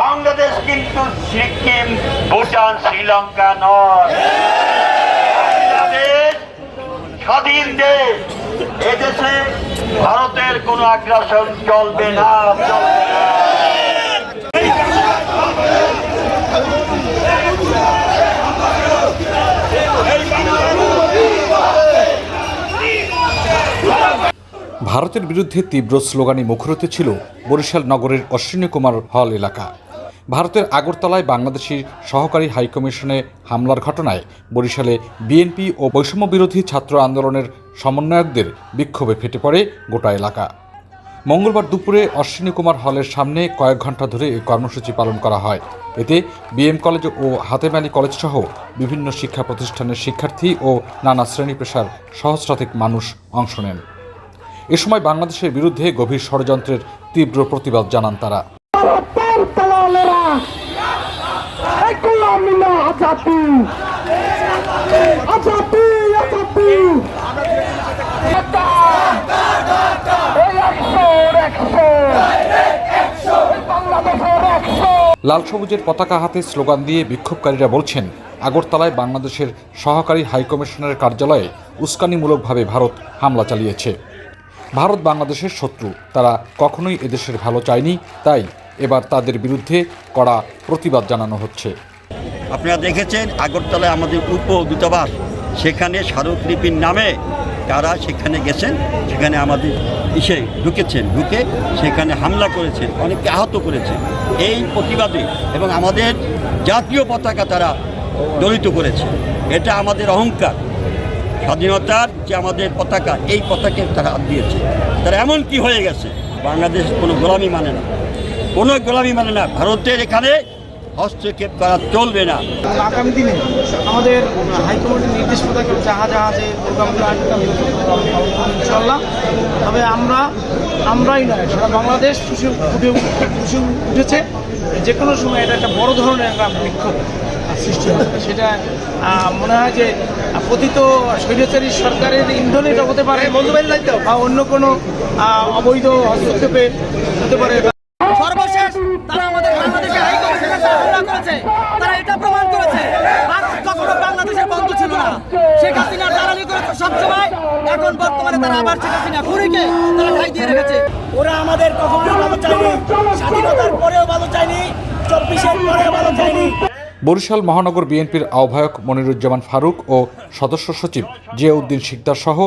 বাংলাদেশ কিন্তু সিকিম, ভুটান, শ্রীলঙ্কা নয়। স্বাধীন দেশ। এদেশে ভারতের কোনো আগ্রাসন চলবে না চলবে না। ভারতের বিরুদ্ধে তীব্র স্লোগানে মুখরিত ছিল বরিশাল নগরের অশ্বিনী কুমার হল এলাকা। ভারতের আগরতলায় বাংলাদেশের সহকারী হাইকমিশনে হামলার ঘটনায় বরিশালে বিএনপি ও বৈষম্য বিরোধী ছাত্র আন্দোলনের সমন্বয়কদের বিক্ষোভে ফেটে পড়ে গোটা এলাকা। মঙ্গলবার দুপুরে অশ্বিনী কুমার হলের সামনে কয়েক ঘণ্টা ধরে এই কর্মসূচি পালন করা হয়। এতে বিএম কলেজ ও হাতেমালি কলেজ সহ বিভিন্ন শিক্ষা প্রতিষ্ঠানের শিক্ষার্থী ও নানা শ্রেণি পেশার সহস্রাধিক মানুষ অংশ নেন। এ সময় বাংলাদেশের বিরুদ্ধে গভীর ষড়যন্ত্রের তীব্র প্রতিবাদ জানান তারা। একশো লাল সবুজের পতাকা হাতে স্লোগান দিয়ে বিক্ষোভকারীরা বলছেন, আগরতলায় বাংলাদেশের সহকারী হাইকমিশনারের কার্যালয়ে উস্কানিমূলকভাবে ভারত হামলা চালিয়েছে। ভারত বাংলাদেশের শত্রু, তারা কখনোই এদেশের ভালো চায়নি, তাই এবার তাদের বিরুদ্ধে কড়া প্রতিবাদ জানানো হচ্ছে। আপনারা দেখেছেন, আগরতলায় আমাদের উপ দূতাবাস, সেখানে স্মারকলিপির নামে তারা সেখানে গেছেন, সেখানে আমাদের ইসে ঢুকেছেন, ঢুকে সেখানে হামলা করেছেন, অনেককে আহত করেছেন। এই প্রতিবাদে এবং আমাদের জাতীয় পতাকা তারা দলিত করেছে। এটা আমাদের অহংকার। স্বাধীনতার যে আমাদের পতাকা, এই পতাকে তারা হাত দিয়েছে। তারা এমন কি হয়ে গেছে? বাংলাদেশ কোনো গোলামি মানে না। কোনো গোলামি মানে না। ভারতের এখানে হস্তক্ষেপ করা চলবে না। আগামী দিনে আমাদের হাইকমান্ডের নির্দেশ মোতাবেক যাহা জাহাজে প্রোগ্রামগুলো ইনশাল্লাহ তবে আমরা আমরাই নয় সারা বাংলাদেশ ফুসে ফুটে ফুসে উঠেছে। যে কোনো সময় এটা একটা বড় ধরনের একটা বিক্ষোভ সৃষ্টি হবে। সেটা মনে হয় যে পতিত স্বৈরাচারী সরকারের ইন্ধন এটা হতে পারে বা অন্য কোনো অবৈধ হস্তক্ষেপে হতে পারে সর্বশেষ তারা আমাদের বাংলাদেশের হাই কমিশনের সাথে হামলা করেছে, তারা এটা প্রমাণ করেছে। কখনো বাংলাদেশের বন্ধু ছিল না। শেখ দালালি করেছে সবসময় এখন বর্তমানে তারা আবার শেখ হাসিনা খুনিকে তারা ঠাই দিয়ে রেখেছে। ওরা আমাদের কখনো ভালো স্বাধীনতার পরেও ভালো চব্বিশের পরেও ভালো বরিশাল মহানগর বিএনপির আহ্বায়ক মনিরুজ্জামান ফারুক ও সদস্য সচিব জিয়াউদ্দিন শিকদার সহ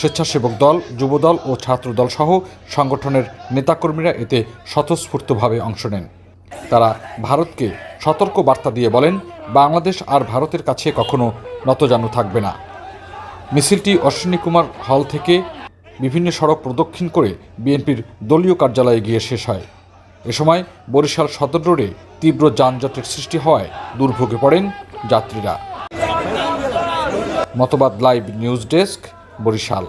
স্বেচ্ছাসেবক দল, যুবদল ও ছাত্রদল সহ সংগঠনের নেতাকর্মীরা এতে স্বতঃস্ফূর্তভাবে অংশ নেন। তারা ভারতকে সতর্ক বার্তা দিয়ে বলেন, বাংলাদেশ আর ভারতের কাছে কখনো নতজানু থাকবে না। মিছিলটি অশ্বিনী কুমার হল থেকে বিভিন্ন সড়ক প্রদক্ষিণ করে বিএনপির দলীয় কার্যালয়ে গিয়ে শেষ হয়। এ সময় বরিশাল সদর রোডে তীব্র যানজটের সৃষ্টি হওয়ায় দুর্ভোগে পড়েন যাত্রীরা। মতবাদ লাইভ নিউজ ডেস্ক, বরিশাল।